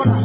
போடா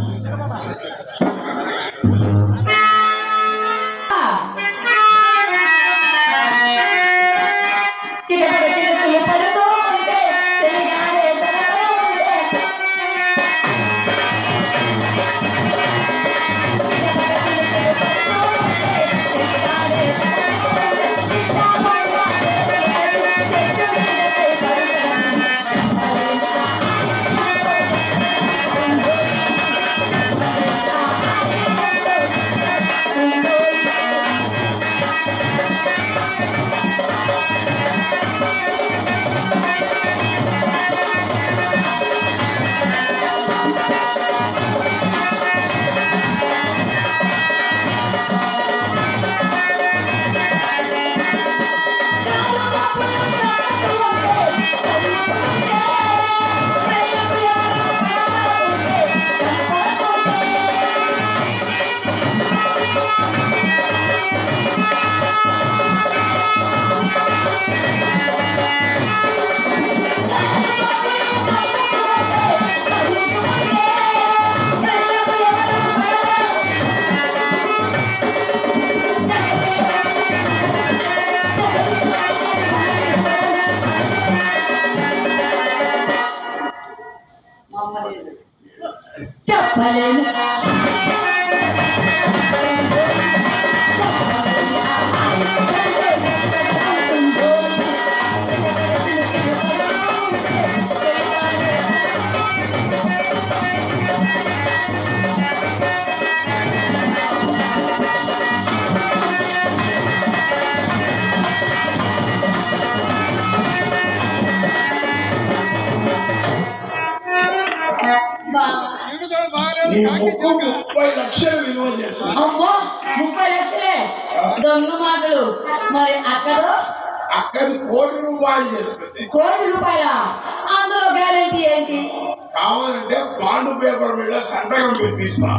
సంతకం పెట్టిస్తా.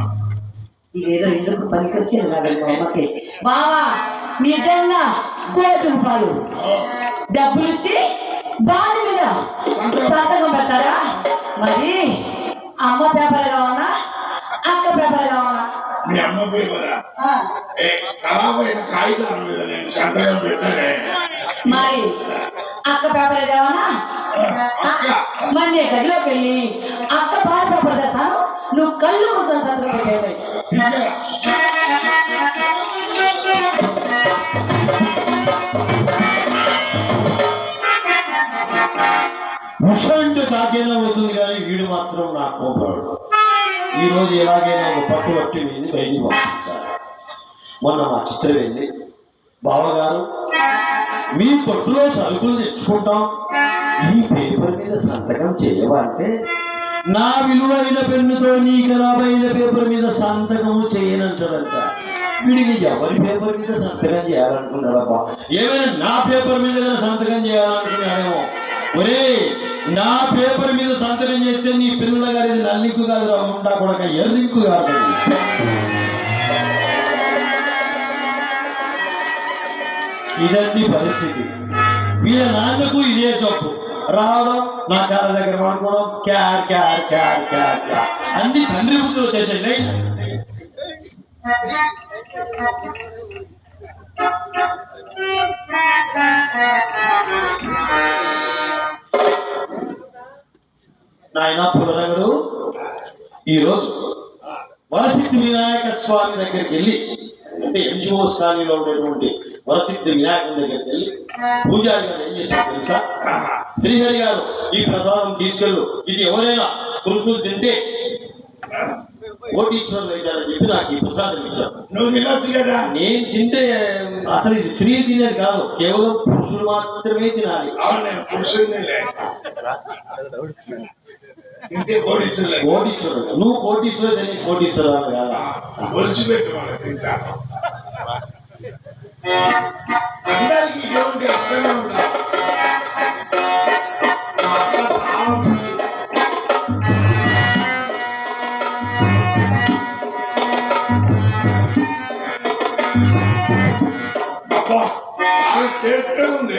ఇదేదో ఎందుకు పనికొచ్చింది కదా మా అమ్మకి? బావా నిజంగా కోటి రూపాయలు. డబ్బులు ఇచ్చి బాధ మీద సంతకం పెడతారా? మరి అమ్మ పేపర్ కావాలా? అక్క పేపర్ కావాలా? మీ అమ్మ పేపరా? ఖరాబ్ అయిన కాగితాల మీద నేను సంతకం పెట్టానే. మరి అక్క పేపర్ కావాలా? మరి గదిలోకి వెళ్ళి అక్క పాట పేపర్ తెస్తాను. నువ్వు కళ్ళు ముద్దా సంతకం పెట్టేది తీసుకురా. ముషంటు తాకేనా అవుతుంది కానీ వీడు మాత్రం నా కోపడు ఈరోజు రోజు ఎలాగైనా ఒక పట్టు పట్టి వెళ్ళి బయటికి పంపించాలి. మొన్న మా చిత్ర వెళ్ళి బావగారు మీ కొట్టులో సరుకులు తెచ్చుకుంటాం. ఈ పేపర్ మీద సంతకం చేయవా అంటే నా విలువైన పెన్నుతో నీ ఖరాబైన పేపర్ మీద సంతకము చేయనంటాడంట వీడికి ఎవరి పేపర్ మీద సంతకం చేయాలనుకున్నాడబ్బా ఏమైనా నా పేపర్ మీద సంతకం చేయాలనుకున్నాడేమో ఒరే నా పేపర్ మీద సంతకం చేస్తే నీ పిల్లల గారి నల్లింకు కాదు రా ఉండా కొడక ఎర్రింకు కాదు. ఇదండి పరిస్థితి. వీళ్ళ నాన్నకు ఇదే చెప్పు రావడం నా కాళ్ళ దగ్గర పడుకోవడం క్యార్ క్యార్ క్యార్ క్యార్ క్యార్. అన్ని తండ్రి బుద్ధులు వచ్చేసాయి నాయన పులరంగుడు ఈరోజు వరసిద్ధి వినాయక స్వామి దగ్గరికి వెళ్ళి అంటే ఎంజిఓస్ స్థాయిలో ఉండేటువంటి వరసిద్ధి వినాయకుని దగ్గరికి వెళ్ళి పూజారి గారు ఏం చేశారు తెలుసా? శ్రీహరి గారు ఈ ప్రసాదం తీసుకెళ్ళు. ఇది ఎవరైనా పురుషులు తింటే కోటీశ్వరులు అవుతారని చెప్పి నాకు ఈ ప్రసాదం ఇచ్చారు. నువ్వు తినొచ్చు కదా? నేను తింటే అసలు ఇది స్త్రీ తినేది కాదు కేవలం పురుషులు మాత్రమే తినాలి. కోటీశ్వరుడు నువ్వు కోటీశ్వరుడు తెలియదు కోటీశ్వరుడు కాదా? అందరికి ఇటువంటి అర్థమే ఉండాలి. మా ఉంది.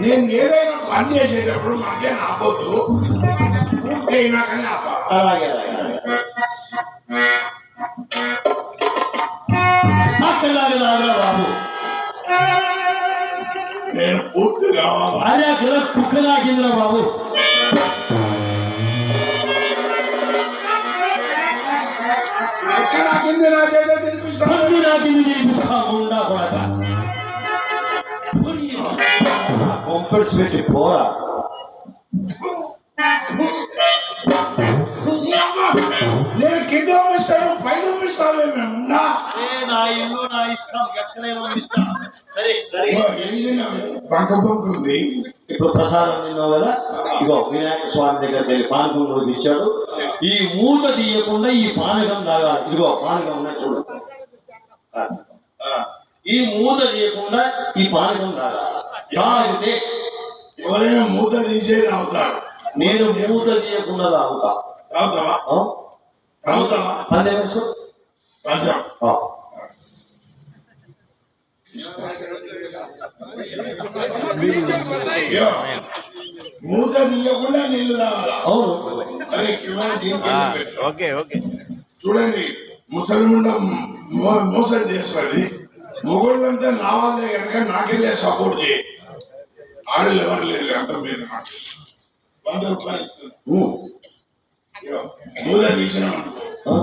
నేను ఏదైనా పని చేసేటప్పుడు మధ్య ఆపొద్దు. పూర్తి అయినాకనే ఆపాలి. అలాగే అలాగే. అరే అక్కడ కుక్క నాకిందిరా బాబు. నాకింది నాకేదో తినిపిస్తాను నాకింది తినిపిస్తా ఉండా కొడక కొంపెట్స్ పెట్టి పోరా నేను కింద పంపిస్తాను పైన పంపిస్తాను నా ఇల్లు నా ఇష్టం ఎక్కడైనా సరే ఉంది ఇప్పుడు ప్రసాదం తిన్నావు కదా? ఇగో వినాయక స్వామి దగ్గరికి వెళ్ళి పానకం కూడా ఇచ్చాడు ఈ మూత తీయకుండా ఈ పానకం తాగాలి. ఇదిగో పానకం ఉన్నది చూడు. ఈ మూత తీయకుండా ఈ పానకం తాగాలి. తాగితే ఎవరైనా మూత తీసేది అవుతారు నేను మూత తీయకుండా తాగుతా. పందే వేసుకో కొంచెం ఆ. అయ్యో, మూత తీయకుండా నీళ్ళు తాగాల అవును అరే కింద దీనికి పెట్టు. ఓకే ఓకే చూడండి ముసలిముండ మో- మోసం చేస్తుంది మొగోళ్ళంతా నా వాళ్ళే కనుక నాకెళ్ళే సపోర్ట్ చేయి ఆడలు ఎవరు లేదు అంత మీరు నాకు వంద రూపాయలు ఇస్తుంది ఉమ్. ఇదిగో, మూత తీసినాం అనుకో ఆ?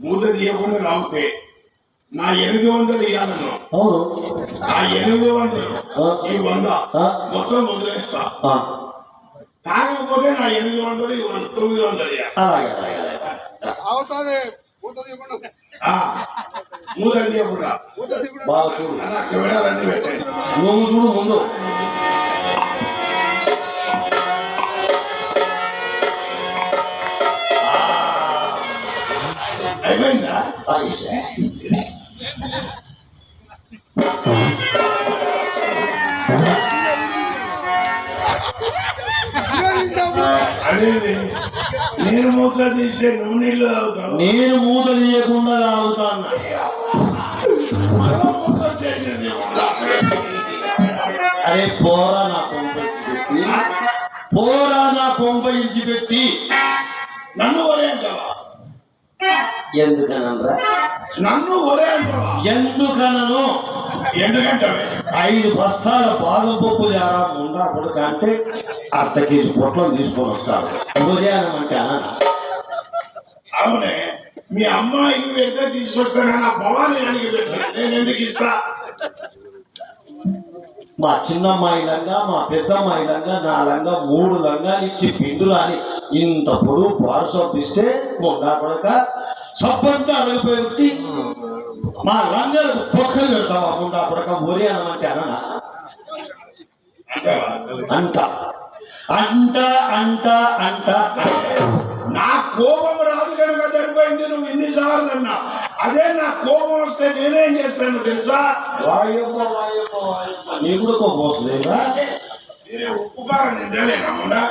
మూత తీయకుండా తాగితే నా ఎనిమిది వందలు ఇవ్వాలను అవును. ఆ ఎనిమిది వందలు? ఈ వంద? మొత్తం వదిలేస్తా. తాగకపోతే నా ఎనిమిది వందలు వంద తొమ్మిది వందలు అవుతుంది మూత తీయకుండా. బాగా చూడు. నా కెమెరాలన్నీ పెట్టాయి నువ్వు చూడు ముందు. అయిపోయిందా? నేను మూత తీస్తే నువ్వు నీళ్ళు తాగుతావు? నేను మూత తీయకుండా తాగుతా? అరే పోరా నా కొంప ఇచ్చిపెట్టి. పోరా నా కొంప ఇచ్చిపెట్టి. నన్ను ఒరే అంటావా ఎందుకనరా? నన్ను ఒరే ఎందుకనను? ఎందుకంటావే? ఐదు బస్తాల బాదం పప్పు ద్వారా ముండా కొడుక అంటే అర్ధ కేజీ పొట్లం తీసుకొని వస్తాడు. ఉదయానం అంటే అనా? అవునే మీ అమ్మాయికి పెడితే తీసుకొస్తానని ఆ భవాని అడిగి పెట్టాను నేను ఎందుకు ఇస్తా? మా చిన్నమ్మాయి లంగా మా పెద్దమ్మాయి లంగా నా లంగా మూడు లంగాలు ఇచ్చి పిండులు అని ఇంత పొడుగు ఇస్తే ముండా కొడక సబ్బంతా అడిగిపోయి మా లంగాలకు పొక్కలు పెడతావా ముండా కొడక ఒరే అనమంటే అననా అంట అంట. అంట అంట నా కోపం రాదు కనుక సరిపోయింది నువ్వు ఇన్నిసార్లు అన్నా. అదే నా కోపం వస్తే నేనేం చేస్తాను తెలుసా? వాయమ్మ వాయమ్మ వాయమ్మ. నీ కూడా కోపం తింటలేనమ్మా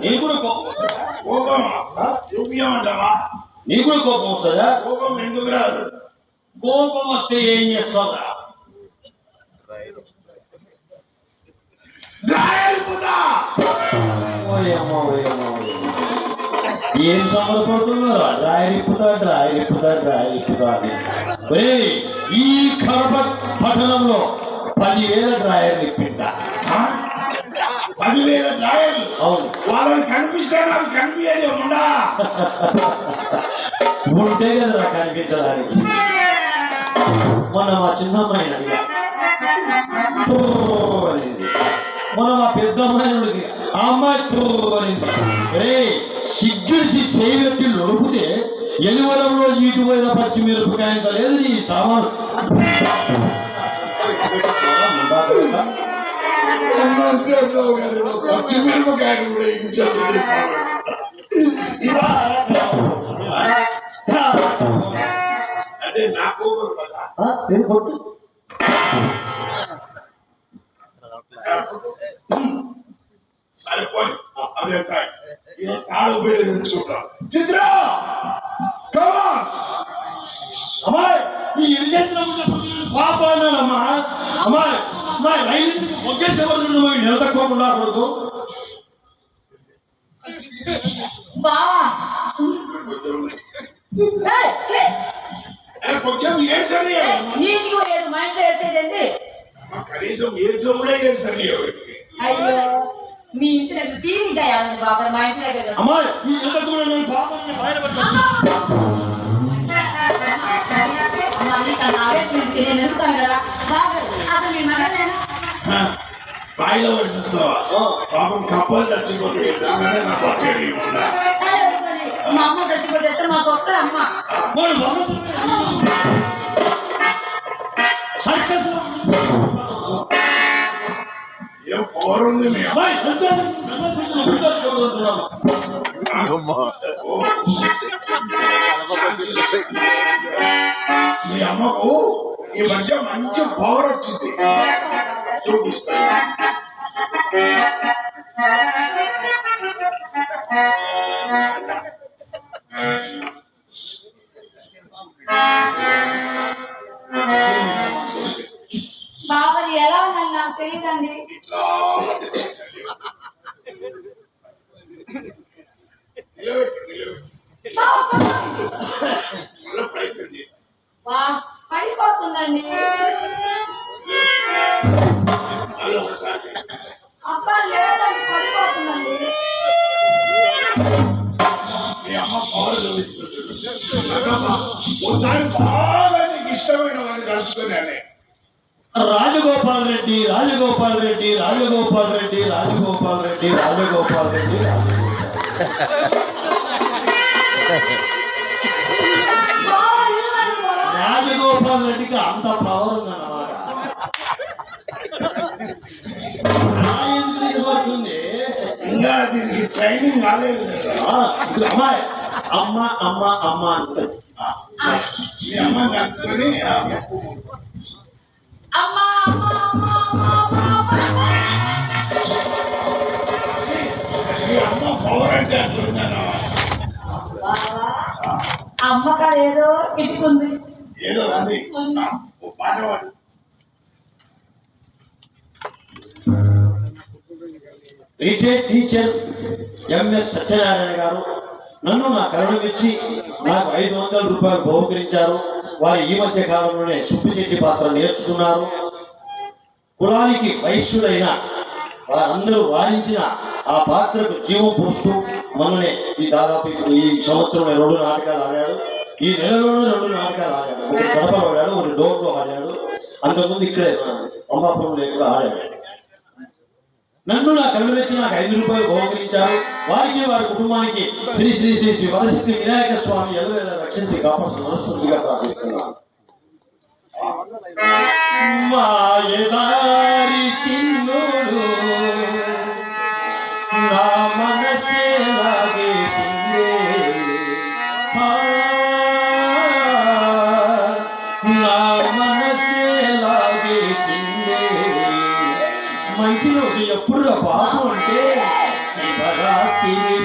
నీ కూడా కోపం వస్తుందా? చూపించమంటావా నీ కూడా కోపం వస్తుందా? కోపం ఎందుకు రాదు? కోపం వస్తే ఏం ఓయమ్మ. ఏం సంబరపడుతున్నారా డ్రాయరిప్పుతా డ్రాయరిప్పుతా డ్రాయరిప్పుతా అని. ఈ కడప పట్టణంలో పదివేల డ్రాయర్లు ఇప్పింట. పదివేల డాయలు అవును. వాళ్ళని కనిపిస్తే నాకు కనిపించేది ఉండా ఉంటే కదరా కనిపించడానికి? మొన్న మా చిన్నమ్మాయిని అడిగా. మొన్న మా పెద్ద అమ్మాయిని ఆ అమ్మాయి "తో" అనింది. రే సిగ్గుడిసి సేవెత్తి నొడిపితే ఎలువలంలో ఈటుపోయిన పచ్చిమిరపకాయంత లేదు నీ సామాను. పచ్చిమిరపకాయలు కూడా కొట్టు. సరిపోయి అదే తాడు పెట్టి తెచ్చుకుంటాం చిత్ర! కమా! అమ్మాయి ఈ ఇరిచేసిన పాప అన్నాడమ్మా. అమ్మాయి అమ్మాయి రైలు వచ్చేసి నిలదక్కోకుండా కొడుకు బావా. ఏయ్, ఛీ! కొంచెం ఏడ్చని నీకు ఏడు మా ఇంట్లో ఏడ్చేదండి కనీసం ఏడ్చడం కూడా ఏడ్చని అయ్యో మీ ఇంటి దగ్గర బాబా? మా ఇంటి దగ్గర కదా. ఒక్క అమ్మ సర్కస్ ఏం పవర్ ఉంది మీ అమ్మ? బాబా ఎలా ఉందని నాకు తెలియదండి. రెడ్డికి అంత పవర్ ఉందన్నమాట ఇంకా దీనికి ట్రైనింగ్ కాలేదు కదా. ఇప్పుడు అమ్మాయి అమ్మ అమ్మ అమ్మ అంటుంది. మీ అమ్మ కలుసుకొని ఆ మొక్కు అమ్మా అమ్మా అమ్మా అమ్మా అమ్మా అమ్మా. మీ అమ్మ పవర్ అంటే అమ్మ కాడ ఏదో కిట్టుకుంది ఏదో ఉంది. ఓ retired teacher MS Satyanarayana garu నన్ను నా కరుణించి నాకు ఐదు వందల రూపాయలు బహుకరించారు. వారు ఈ మధ్య కాలంలోనే సుబ్బిశెట్టి పాత్ర నేర్చుకున్నారు. కులానికి వైశ్యుడైన వారందరూ వారించిన ఆ పాత్రకు జీవం పోస్తూ మొన్ననే ఈ దాదాపు ఈ సంవత్సరం రెండు నాటకాలు ఆడాడు. ఈ నెలలోనూ రెండు నాటకాలు ఆడాడు. ఒకటి కడపలో ఆడాడు ఒకటి డోర్లో ఆడాడు. అంతకుముందు ఇక్కడే అంబాపురంలో కూడా ఆడాడు. నన్ను నా కళ్ళు వచ్చి నాకు ఐదు రూపాయలు బహుకరించారు. వారికి వారి కుటుంబానికి శ్రీ శ్రీ శ్రీ శ్రీ వరసిద్ధి వినాయక స్వామి ఎల్లవేళ రక్షించి కాపాడు మనస్ఫూర్తిగా ప్రార్థిస్తున్నాను. మాయదారి సిన్నుడు బాగుంటే శివరాత్రి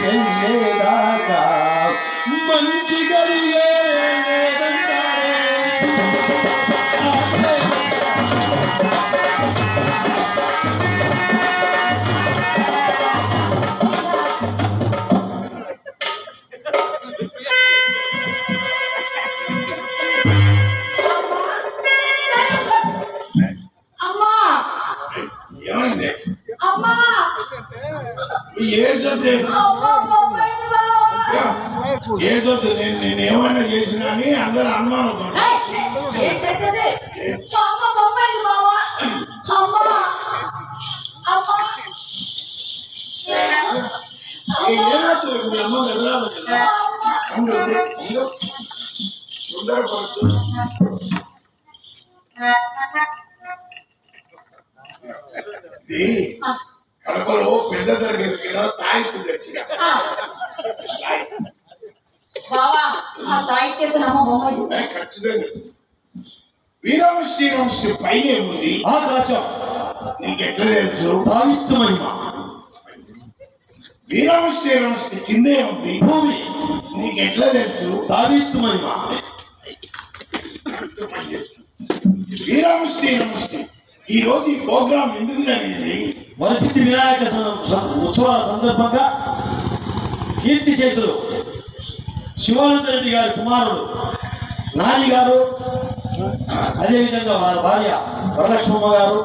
ఇది కడపలో పెద్ద తరగతి తాయితీ తెచ్చిన ఖచ్చితంగా వీరామ శ్రీరామశ్రీ పైన ఏముంది ఆకాశం. నీకు ఎట్లా తెలుసు? మహిమ వీరామ శ్రీరామశ్రీ కింద ఏముంది భూమి నీకు ఎట్లా తెలుసు? తావిత్తు మహిమ వీరామ శ్రీరామశ్రీ ఈ రోజు ఈ ప్రోగ్రాం ఎందుకు జరిగింది? వరసిద్ధి వినాయక ఉత్సవాల సందర్భంగా కీర్తిశేషులు శివానంద రెడ్డి గారి కుమారుడు నాని గారు అదేవిధంగా వారి భార్య వరలక్ష్మమ్మ గారు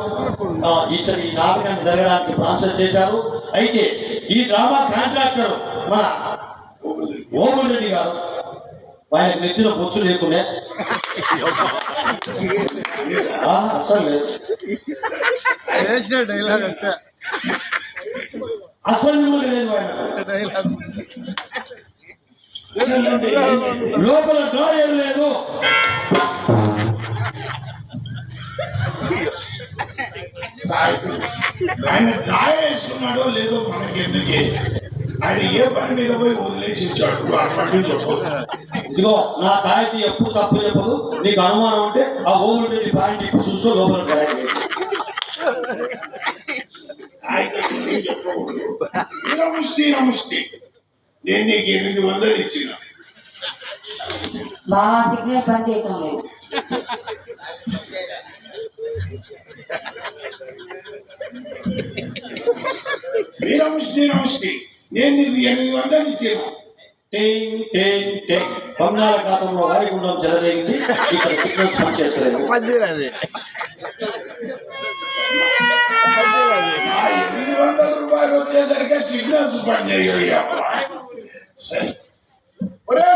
ఇతని నాటకాన్ని జరగడానికి ప్రాసెస్ చేశారు. అయితే ఈ డ్రామా కాంట్రాక్టర్ మన ఓముల్ రెడ్డి గారు. ఆయన నెత్తిన బొచ్చు లేకుండా ఆ, అసలు లేదు. వేసిన డైలాగ్ అంటే. అసలు లేదు డైలాగ్ లోపల డోర్ ఏం లేదు. ఆయన డ్రాయ వేసుకున్నాడో లేదో మనకి ఎందుకే? ఆయన ఏ పని మీద పోయి వదిలేసి ఇచ్చాడు అటువంటి ఇదిగో నా తాయితీ ఎప్పుడు తప్పు చెప్పదు? నీకు అనుమానం ఉంటే ఆ ఓములు రెడ్డి పాయింట్ ఇప్పుడు చూస్తూ లోపల. నమస్తే నమస్తే. నేను నీకు ఎనిమిది వందలు ఇచ్చిన. బాగా సిగ్నల్ చేయటం శ్రీరామ శ్రీరామ శ్రీ. నేను నీకు ఎనిమిది వందలు ఇచ్చాను? పొన్నాల కాలంలో వారి గుండం చెలరేగింది ఇక్కడ సిగ్నల్స్ పనిచేస్తలేదు. ఎనిమిది వందల రూపాయలు వచ్చేసరికి సిగ్నల్స్ పనిచేయగలిగా ఒరే.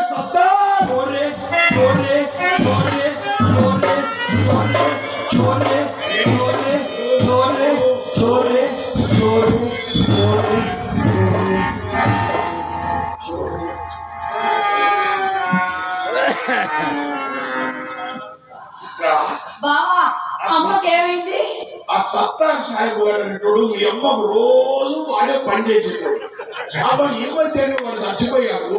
అప్పుడు ఈ అమ్మ రోజు వాడే పని చేసేవాడు కాబట్టి ఇరవై తేదీ వాడు చచ్చిపోయాడు.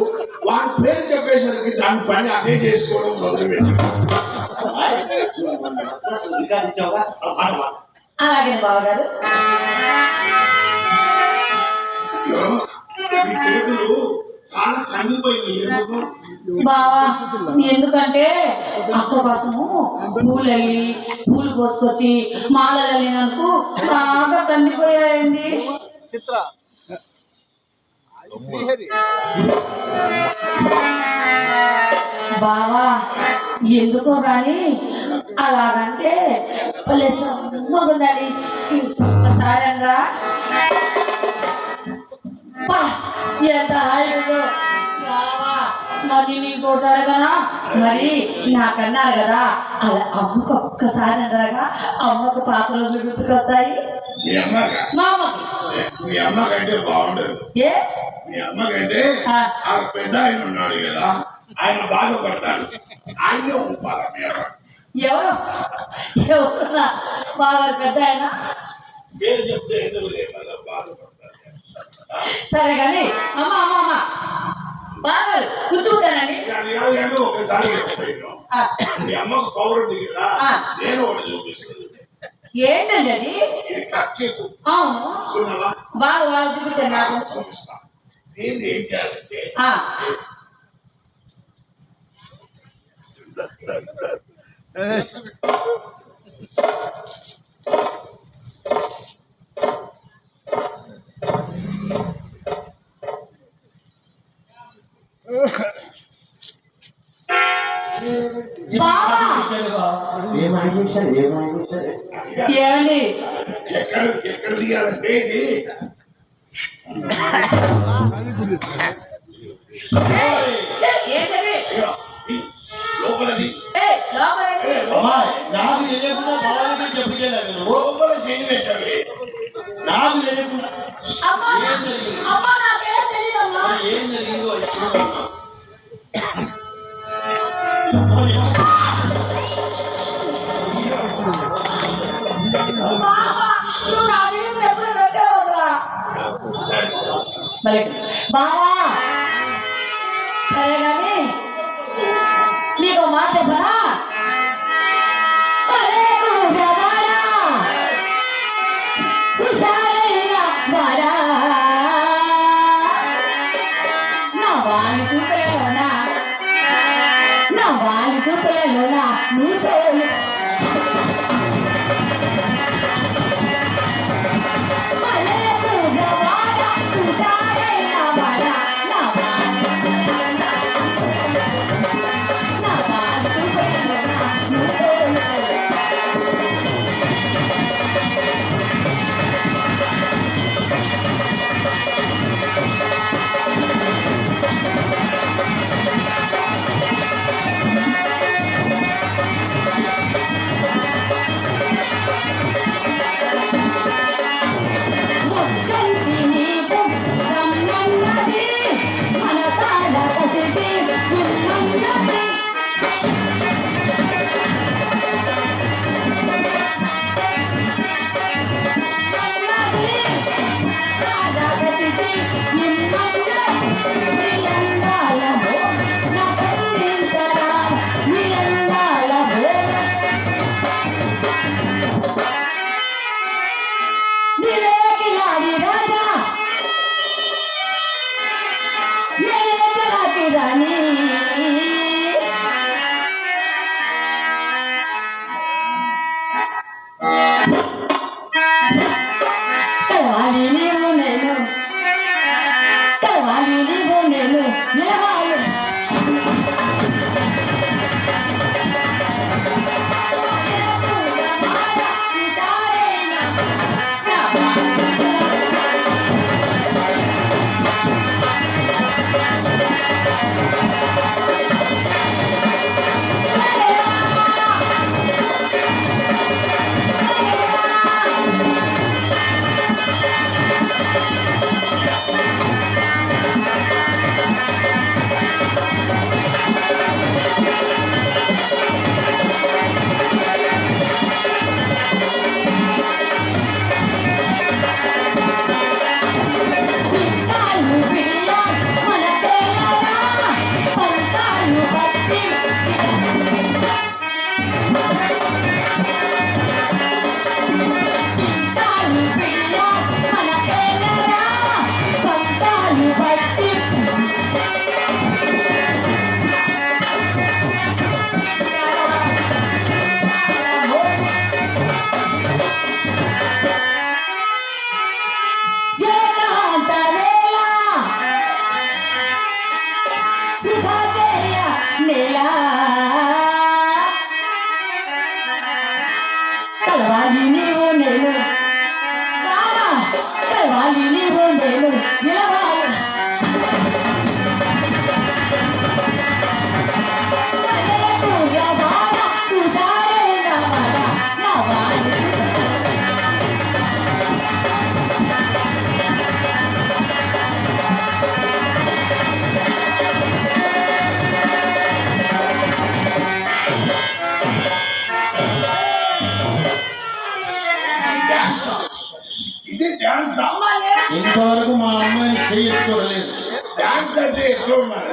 వాడి పేరు చెప్పేసరికి దాని పని అదే చేసుకోవడం మొదలుపెట్టాడు. అలాగే బావగారు. చేతులు బావా ఎందుకంటే అక్క కోసము పూలు వెళ్ళి పూలు కోసుకొచ్చి మాలలు వెళ్ళినందుకు బాగా కందిపోయాయండి చిత్ర. బావా ఎందుకో గాని అలాగంటే ఒక్కసారి అనరా బా, ఎంత హాయిగా బావా మరి నీకోటి అడగనా మరి నాకన్నారు కదా అలా అమ్మకు ఒక్కసారి అనరాగా అమ్మకు పాత రోజులు గుర్తుకొస్తాయి మీ అమ్మగా మా అమ్మకి మీ అమ్మకంటే బాగుండదు ఏ మీ అమ్మకంటే ఆ. ఆ పెద్ద ఆయన ఉన్నాడు కదా ఆయన బాధపడతాడు ఆయనే ఉంపాలి మీ అమ్మ ఎవరు ఎవరు బాగా పెద్ద ఆయన పేరు చెప్తే ఎందుకు లేదు బాధపడతాడు సరే కానీ అమ్మ అమ్మ. అమ్మ బాగా కూర్చుంటానండి ఏంటండి అది? అవును. బాగా బాగా నాకు. ఏం చేయాలంటే ఏమండి? ఎక్కడ దిగాలంటే లోపలది. నాకు తెలియకుండా బాగా చెప్పుకెళ్ళాను లోపల చేయి పెట్టాలి నాకు తెలియకుండా ఏం జరిగిందో? 这些人呐一切 Thank you. Yeah. ఎట్లా ఉండాలి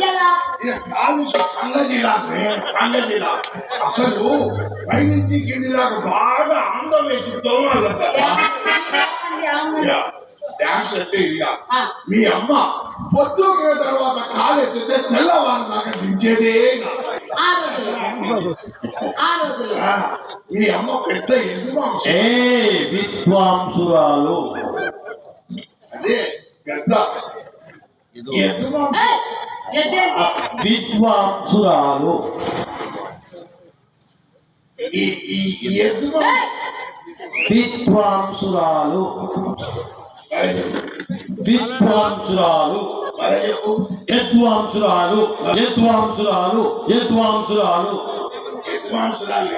ఇది కాదు అసలు పైనుంచి కింది దాకా బాగా అందం వేసి డాన్స్ అంటే మీ అమ్మ పొద్దు తర్వాత కాలు ఎత్తితే తెల్లవారు దాకా దించేదే మీ అమ్మ పెద్ద ఎందుకు విద్వాంసురాలు. అదే పెద్ద విద్వాంసురాలు విద్వాంసురాలు విద్వాంసురాలు యద్వాంసురాలు యద్వాంసురాలు యద్వాంసురాలు యద్వాంసురాలు